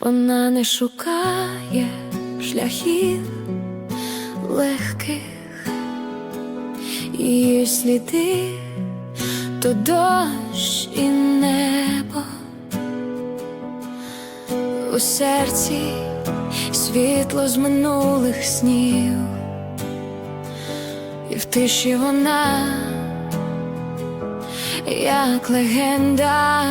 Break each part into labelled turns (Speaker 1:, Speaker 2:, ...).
Speaker 1: Вона не шукає шляхів легких, її сліди то дощ і небо. У серці світло з минулих снів, і в тиші вона, як легенда.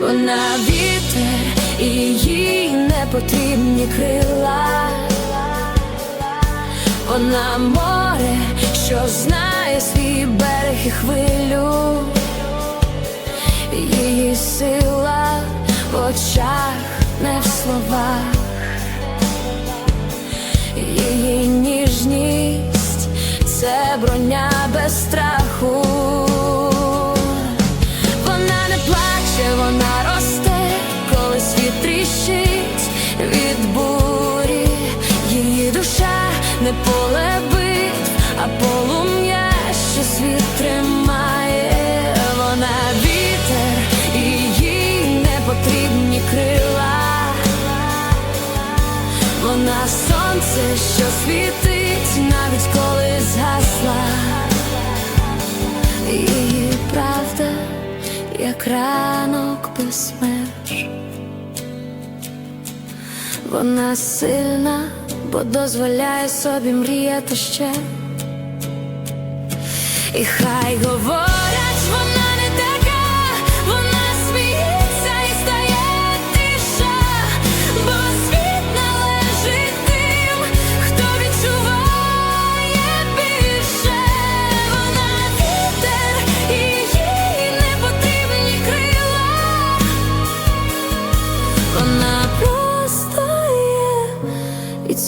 Speaker 1: Вона вітер і їй не потрібні крила. Вона море, що знає свій берег і хвилю. Її сила в очах, тріщить від бурі. Її душа не поле битв, а полум'я, що світ. Вона вітер, і не потрібні крила. Вона сонце, що світить, навіть коли згасла. Її правда, як ранок без Вона сильна, бо дозволяє собі мріяти ще. І хай говорять,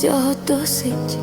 Speaker 1: цього досить.